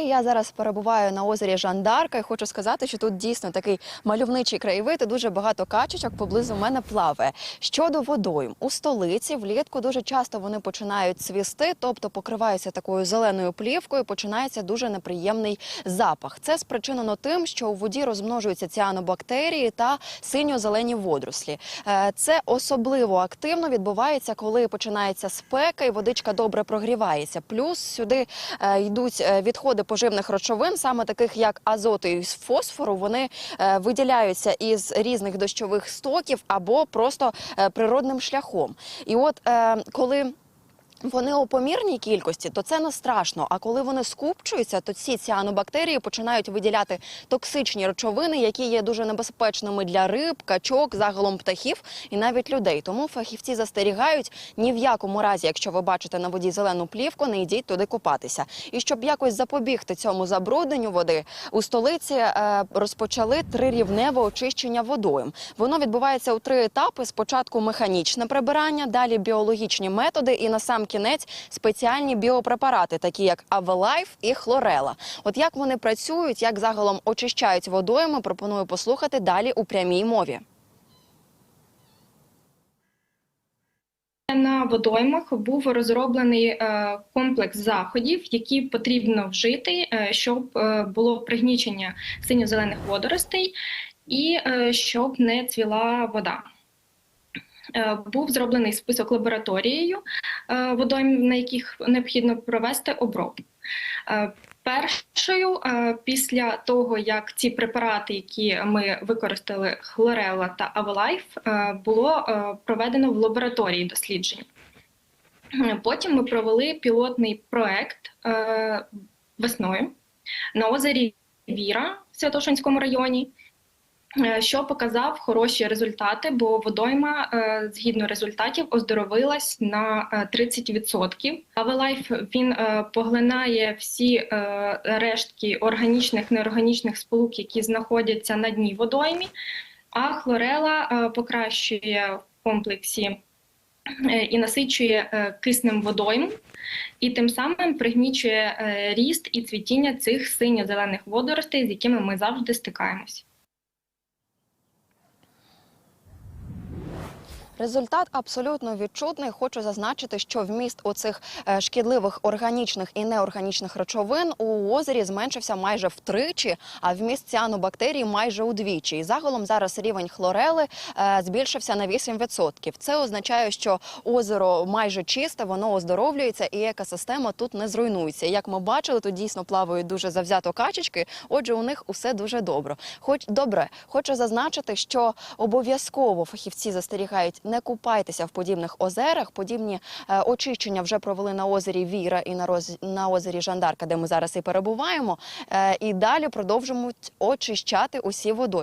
Я зараз перебуваю на озері Жандарка і хочу сказати, що тут дійсно такий мальовничий краєвид і дуже багато качечок поблизу мене плаває. Щодо водойм, у столиці влітку дуже часто вони починають цвісти, тобто покриваються такою зеленою плівкою. Починається дуже неприємний запах. Це спричинено тим, що у воді розмножуються ціанобактерії та синьо-зелені водорослі. Е, Це особливо активно відбувається, коли починається спека і водичка добре прогрівається. Плюс сюди е, йдуть е, відходи поживних речовин, саме таких як азоту і фосфору. Вони е, виділяються із різних дощових стоків або просто е, природним шляхом. І от е, коли вони у помірній кількості, то це не страшно. А коли вони скупчуються, то ці ціанобактерії починають виділяти токсичні речовини, які є дуже небезпечними для риб, качок, загалом птахів і навіть людей. Тому фахівці застерігають ні в якому разі, якщо ви бачите на воді зелену плівку, не йдіть туди купатися. І щоб якось запобігти цьому забрудненню води, у столиці е, розпочали трирівневе очищення водойм. Воно відбувається у три етапи: спочатку механічне прибирання, далі біологічні методи, і на сам кінець спеціальні біопрепарати, такі як Авелайф і Хлорела. От як вони працюють, як загалом очищають водойми, пропоную послухати далі у прямій мові. На водоймах був розроблений е, комплекс заходів, які потрібно вжити, е, щоб е, було пригнічення синьо-зелених водоростей і щоб не цвіла вода. Е, Був зроблений список лабораторією е, водойм, на яких необхідно провести обробку. Е, Першою, після того як ці препарати, які ми використали, хлорела та Авелайф, було проведено в лабораторії досліджень. Е, Потім ми провели пілотний проект весною на озері Віра в Святошинському районі, що показав хороші результати, бо водойма, е, згідно результатів, оздоровилась на е, 30%. Авелайф він е, поглинає всі е, рештки органічних неорганічних сполук, які знаходяться на дні водоймі, а хлорела е, покращує в комплексі е, і насичує е, киснем водойм, і тим самим пригнічує е, ріст і цвітіння цих синьо-зелених водоростей, з якими ми завжди стикаємось. Результат абсолютно відчутний. Хочу зазначити, що вміст оцих е, шкідливих органічних і неорганічних речовин у озері зменшився майже втричі, а вміст ціанобактерій майже удвічі. І загалом зараз рівень хлорели е, збільшився на 8%. Це означає, що озеро майже чисте, воно оздоровлюється і екосистема тут не зруйнується. Як ми бачили, тут дійсно плавають дуже завзято качечки. Отже, у них усе дуже добре. Хоч добре, хочу зазначити, що обов'язково фахівці застерігають не купайтеся в подібних озерах. Подібні е, очищення вже провели на озері Віра і на роз... озері Жандарка, де ми зараз і перебуваємо. Е, і далі продовжимо очищати усі водойми.